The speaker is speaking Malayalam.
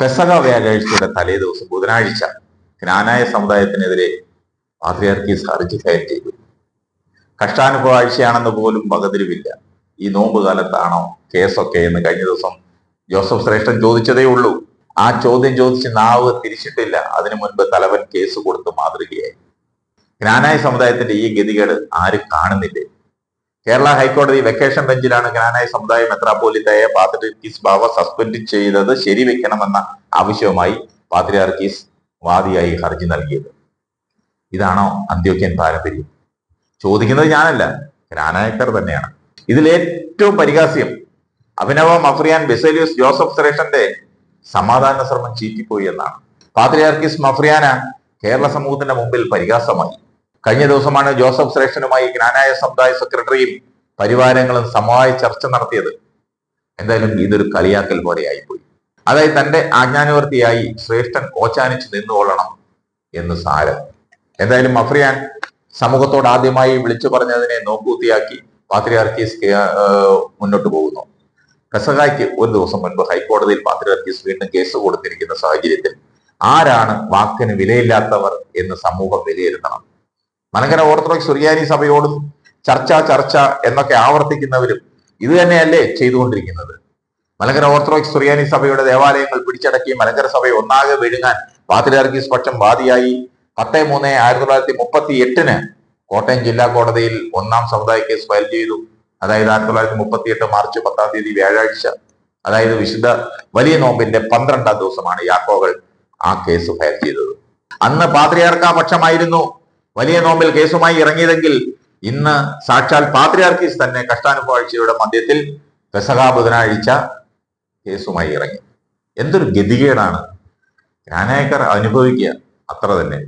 പെസക വ്യാഴാഴ്ചയുടെ തലേ ദിവസം ബുധനാഴ്ച ജ്ഞാനായ സമുദായത്തിനെതിരെ പാത്രിയാർക്കീസ് ഹർജി ഫയൽ ചെയ്തു. കഷ്ടാനുഭവ ആഴ്ചയാണെന്ന് പോലും വകതിരിവില്ല ഈ നോമ്പ് കാലത്താണോ കേസൊക്കെ എന്ന് കഴിഞ്ഞ ദിവസം ജോസഫ് ശ്രേഷ്ഠൻ ചോദിച്ചതേ ഉള്ളൂ. ആ ചോദ്യം ചോദിച്ച് നാവ് തിരിച്ചിട്ടില്ല. അതിനു മുൻപ് തലവൻ കേസ് കൊടുത്ത് മാതൃകയായി. ജ്ഞാനായ സമുദായത്തിന്റെ ഈ ഗതികേട് ആരും കാണുന്നില്ലേ? കേരള ഹൈക്കോടതി വെക്കേഷൻ ബെഞ്ചിലാണ് ഗ്രാനായ സമുദായ മെത്രാപോലിത്തയെ പാത്രിയാർക്കീസ് ബാവ സസ്പെൻഡ് ചെയ്തത് ശരിവെക്കണമെന്ന ആവശ്യവുമായി പാത്രിയാർക്കീസ് വാദിയായി ഹർജി നൽകിയത്. ഇതാണോ അന്ത്യോക്യൻ പാരമ്പര്യം? ചോദിക്കുന്നത് ഞാനല്ല ഗ്രാനായക്കർ തന്നെയാണ്. ഇതിൽ ഏറ്റവും പരിഹാസ്യം അഭിനവ മഫ്രിയാൻ ബെസേലിയസ് ജോസഫ് സുരേഷന്റെ സമാധാന ശ്രമം ചീറ്റിപ്പോയി എന്നാണ്. പാത്രിയാർക്കിസ് മഫ്രിയാന കേരള സമൂഹത്തിന്റെ മുമ്പിൽ പരിഹാസമായി. കഴിഞ്ഞ ദിവസമാണ് ജോസഫ് സുരേഷനുമായി ജ്ഞാനായ സമുദായ സെക്രട്ടറിയും പരിവാരങ്ങളും സമവായ ചർച്ച നടത്തിയത്. എന്തായാലും ഇതൊരു കളിയാക്കൽ പോലെ ആയിപ്പോയി അതായത് തന്റെ ആജ്ഞാനുവർത്തിയായി ശ്രേഷ്ഠൻ ഓച്ചാനിച്ച് നിന്നുകൊള്ളണം എന്ന് സാരം. എന്തായാലും മഫ്രിയാൻ സമൂഹത്തോട് ആദ്യമായി വിളിച്ചു പറഞ്ഞതിനെ നോക്കൂത്തിയാക്കി പാത്രിയാർക്കീസ് മുന്നോട്ട് പോകുന്നു. പെസഹായ്ക്ക് ഒരു ദിവസം മുൻപ് ഹൈക്കോടതിയിൽ പാത്രിയാർക്കീസ് വീണ്ടും കേസ് കൊടുത്തിരിക്കുന്ന സാഹചര്യത്തിൽ ആരാണ് വാക്കിന് വിലയില്ലാത്തവർ എന്ന് സമൂഹം വിലയിരുത്തണം. മലങ്കര ഓർത്തഡോക്സ് സുറിയാനി സഭയോടും ചർച്ച ചർച്ച എന്നൊക്കെ ആവർത്തിക്കുന്നവരും ഇത് തന്നെയല്ലേ ചെയ്തുകൊണ്ടിരിക്കുന്നത്. മലങ്കര ഓർത്തഡോക്സ് സുറിയാനി സഭയുടെ ദേവാലയങ്ങൾ പിടിച്ചടക്കി മലങ്കര സഭ ഒന്നാകെ വിഴുങ്ങാൻ പാത്രിയാർക്കീസ് പക്ഷം വാദിയായി. പത്ത് മൂന്ന് ആയിരത്തി തൊള്ളായിരത്തി മുപ്പത്തി എട്ടിന് കോട്ടയം ജില്ലാ കോടതിയിൽ ഒന്നാം സമുദായ കേസ് ഫയൽ ചെയ്തു. അതായത് ആയിരത്തി തൊള്ളായിരത്തി മുപ്പത്തി എട്ട് മാർച്ച് പത്താം തീയതി വ്യാഴാഴ്ച. അതായത് വിശുദ്ധ വലിയ നോമ്പിന്റെ പന്ത്രണ്ടാം ദിവസമാണ് യാക്കോകൾ ആ കേസ് ഫയൽ ചെയ്തത്. അന്ന് പാത്രിയാർക്ക പക്ഷമായിരുന്നു. വലിയ നോമ്പിൽ കേസുമായി ഇറങ്ങിയതെങ്കിൽ ഇന്ന് സാക്ഷാൽ പാത്രിയാർക്കീസ് തന്നെ കഷ്ടാനുഭവാഴ്ചയുടെ മധ്യത്തിൽ പെസഹാ ബുധനാഴ്ച കേസുമായി ഇറങ്ങി. എന്തൊരു ഗതികേടാണ്. ജ്ഞാനായക്കർ അനുഭവിക്കുക. അത്ര തന്നെ.